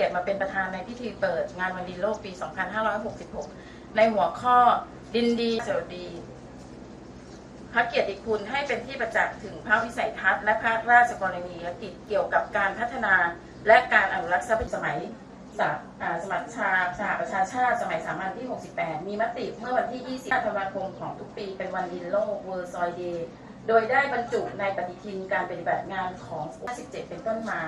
เกียรติมาเป็นประธานในพิธีเปิดงานวันดินโลกปี 2566 ในหัวข้อดินดีสวัสดี พระเกียรติคุณให้เป็นที่ประจักษ์ถึงพระวิสัยทัศน์และพระราชกรณียกิจเกี่ยวกับการพัฒนา และการอนุรักษ์ทรัพย์สมัยสาสมัชชาสหประชาชาติสมัยสามัญที่ 68 มีมติเมื่อวันที่20ธันวาคมของทุกปีเป็นวันดินโลก World Soil Day โดยได้บรรจุในปฏิทินการปฏิบัติงานของ17เป็นต้นมา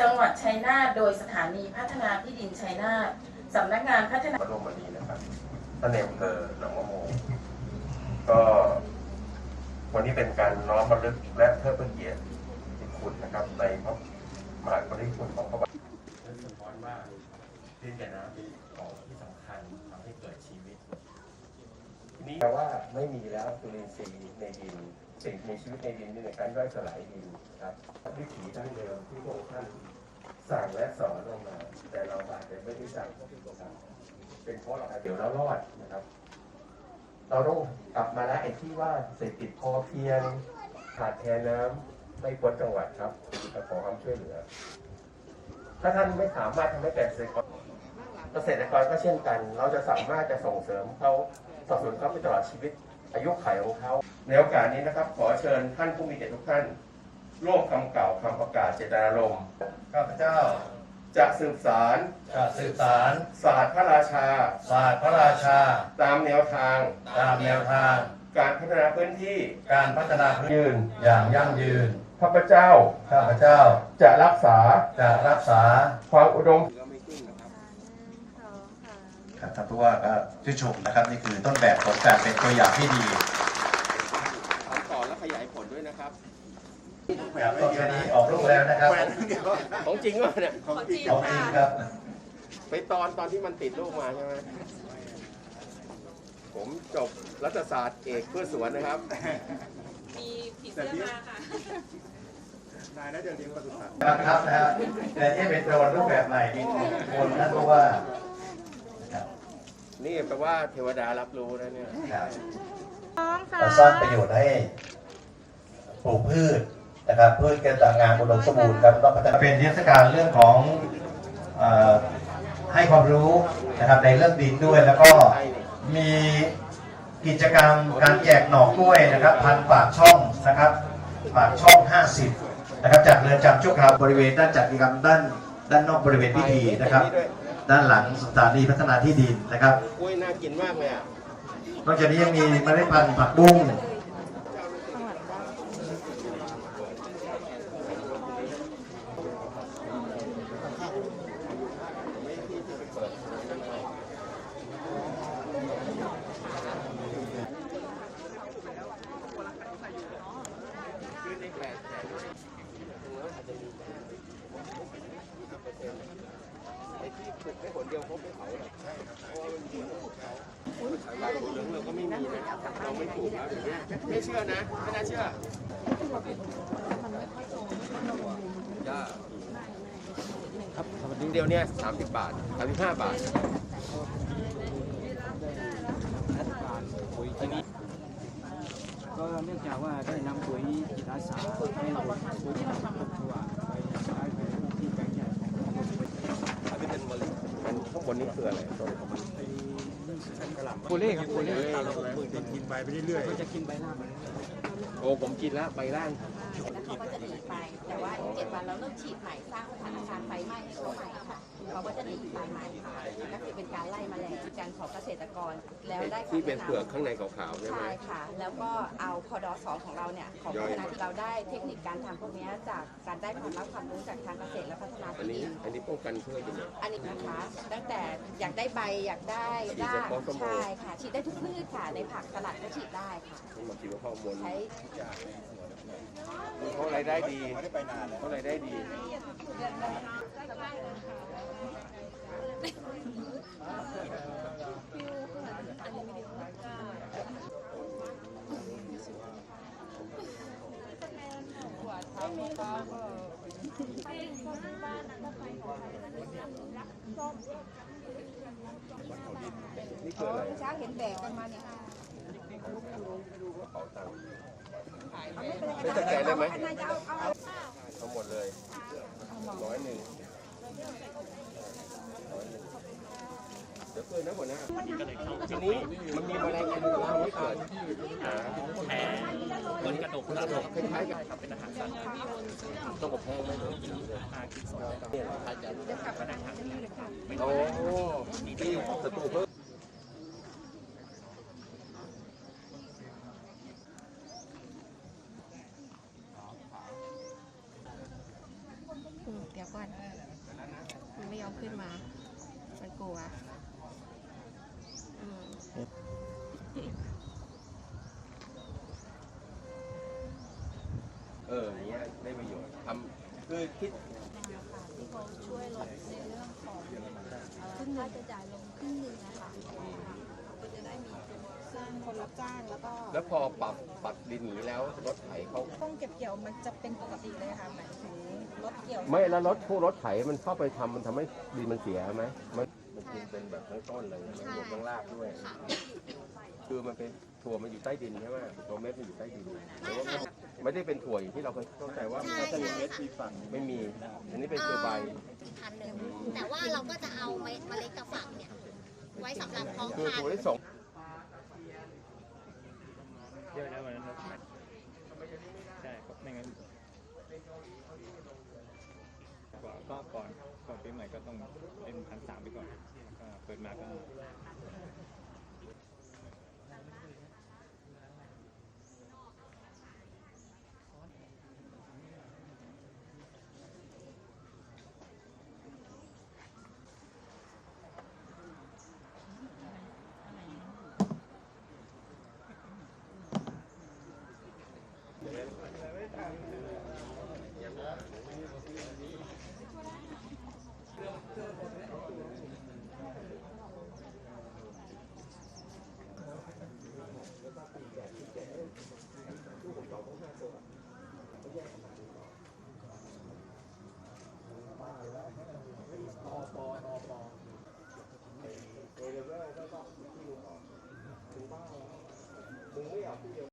จังหวัดชัยนาทโดยสถานีพัฒนาที่ดินชัยนาทสำนักงานพัฒนาระบรมวันนี้นะครับท่านในอำเภอหนองมะโมงก็วันนี้เป็นการน้อมรำลึกและเทิดพระเกียรติคุณนะครับ ในพระมหากรุณาธิคุณของพระบาทสะท้อนว่าดินกับน้ำเป็นของที่สำคัญทำให้เกิดชีวิตทีนี้แปลว่าไม่มีแล้วจุลินทรีย์ในดิน สิ่งมีชีวิตในดินในการย่อยสลายดินครับวิถีดั้งเดิมที่พระองค์ท่านสั่งและสอนลงมา แต่เราอาจจะไม่ได้สั่งเป็นเพราะเราอาจจะเดี๋ยวเรารอดนะครับ เราต้องกลับมาแล้วไอ้ที่ว่าเศรษฐกิจพอเพียงขาดแคลนน้ำไม่พ้นจังหวัดครับจะขอความช่วยเหลือ ถ้าท่านไม่สามารถทำให้เกษตรกรเกษตรกรก็เช่นกัน เราจะสามารถจะส่งเสริมเขาสนับสนุนเขาไปตลอดชีวิต อายุขัยของเขาในโอกาสนี้นะครับ ขอเชิญท่านผู้มีเกียรติทุกท่าน ร่วมคำกล่าวคำประกาศเจตนารมณ์ข้าพเจ้าจะสืบสารจะสืบสารศาสตร์พระราชา ศาสตร์พระราชา ตามแนวทาง ตามแนวทาง การพัฒนาพื้นที่การพัฒนาพื้นยืนอย่างยั่งยืนข้าพเจ้าข้าพเจ้าจะรักษาจะรักษาความอุดม ครับท่านผู้ว่าก็ชื่นชมนะครับนี่คือต้นแบบของการเป็นตัวอย่างที่ดีทำต่อและขยายผลด้วยนะครับครับต้นชนี้ออกลูกแล้วนะครับของจริงวะเนี่ยของจริงครับ ไปตอนตอนที่มันติดลูกมาใช่ไหมผมจบรัฐศาสตร์เอกเพื่อสวนนะครับ มีผีเสื้อมาค่ะบังคับนะฮะแต่ที่เป็นโดรนรูปแบบใหม่มีคนท่านผู้ว่านะครับ นี่แปลว่าเทวดารับรู้นะเนี่ย ครับเราสร้างประโยชน์ให้ปลูกพืชนะครับพืชการต่างงานอุดมสมบูรณ์ครับต้องพัฒนาเป็นเทศกาลเรื่องของเอ่อให้ความรู้นะครับในเรื่องดินด้วย แล้วก็มีกิจกรรมการแจกหน่อกล้วยนะครับ พันปากช่องนะครับปากช่อง 50นะครับจากเรือนจำชั่วคราวบริเวณด้านจัดกิจกรรมด้านด้านนอกบริเวณพิธีนะครับ ด้านหลังสถานีพัฒนาที่ดินนะครับกล้วยน่ากินมากเลยอะนอกจากนี้ยังมีเมล็ดพันธุ์ผักบุ้ง ไอ้ที่ปลูกแค่ผล เดียวเขาไม่เผาหรอกเพราะว่ามันอยู่ขเขาบางผลเหลืองเราก็ไม่มีนะเราไม่ปลูกแล้วอย่างเงี้ยไม่เชื่อนะไม่น่าเชื่อจ้าครับถุงเดียวเนี่ยสามสิบบาทสามสิบห้าบาทอันนี้ก็เนื่องจากว่าได้นำปุ๋ยจิตอาสาให้ปุ๋ย คืออะไรต้นของมันโคเล่ครับโคเล่จะกินไปไปเรื่อยก็จะกินใบหน้ามันๆ โอ้ผมกินแล้วใบล่างแล้วเขาก็จะหนีไป แต่ว่าอีกเจ็ดวันเราเริ่มฉีดใหม่สร้างสถานการณ์ไฟไหม้ให้เขาใหม่ค่ะเขาก็จะหนีไปใหม่ค่ะก็คือเป็นการไล่แมลงการของเกษตรกรแล้วได้ที่เป็นคำแะำเปลือกข้างในขาวๆใช่ไหม ใช่ค่ะ แล้วก็เอาพอดอสองของเราเนี่ยของย่พัอยฒนาที่เราได้เทคนิคการทำพวกเนี้ยจากการได้ความรู้ความรู้จากทางเกษตรและพัฒนาอันที่นี้ดิน อันนี้ป้องกันเพื่ออยู่เนี่ย อันนี้นะคะตั้งแต่อยากได้ใบอยากได้ฉีดรากเฉพาะต้นไม้ใช่ค่ะฉีดได้ทุกพืชค่ะในผักสลัดก็ฉีดได้ค่ะ ต้องมาคิดว่าข้อมูลใช้เขารายได้ดีเขารายได้ดีนี่คืออะไรเช้าเห็นแบกกันมาเนี่ย ไม่สแกนได้ไหมอันนั้นจะเอาเอาทั้งหมดเลยร้อยหนึ่งคืนนะหัวหน้าทีนี้มันมีแมลงอันหนึงทำให้เกิดอ่าแผลบนกระดูกกระดูกคล้ายๆกับเป็นอาหารสัตว์ต้องอบแห้งไหมหรืออากินสดเนี่ยเหรอคล้ายกันก็ได้ทานโอ้ที่ศัตรูเพิ่ม อื มเดี๋ยวก่อนมันไม่ยอมขึ้นมา มันกลัวอืมเอออย่างเงี้ยได้ประโยชน์ทำคือคิดที่เขาช่วยลดในเรื่องของค่าใช้จ่ายลงครึ่งหนึ่งนะคะก็จะได้มีซึ่งคนรับจ้างแล้วก็ แล้วพอปรับปรับดินอย่างนี้แล้วรถไถเขาต้องเก็บเกี่ยวมันจะเป็นปกติเลยค่ะหมายถึงรถ เกี่ยวไม่แล้วรถพวกรถไถมันเข้าไปทำมันทำให้ดินมันเสียไหมมันมันกินเป็นแบบทั้งต้นเลยใช่ไหมรวมทั้งรากด้วยคือมันเป็นถั่วมันอยู่ใต้ดินใช่ไหมตัวเม็ดมันอยู่ใต้ดินหรือว่ามันไม่ได้เป็นถั่วอย่างที่เราเคยเข้าใจว่าใช่มันจะมีใช่เม็ดมีฝักไม่มี อันนี้เป็นตัวใบพันหนึ่งแต่ว่าเราก็จะเอาเมเมล็ดกระฝักเนี่ย ไว้สำหรับเพาะคือพันถั่วธุ์ ที่ส่งเยอะนะวันนั้นเราใช่ครับไม่งั้น ก็ก่อนก่อนปีใหม่ก็ต้องเป็นพันสามไปก่อนก็เปิดมาก็ Gracias.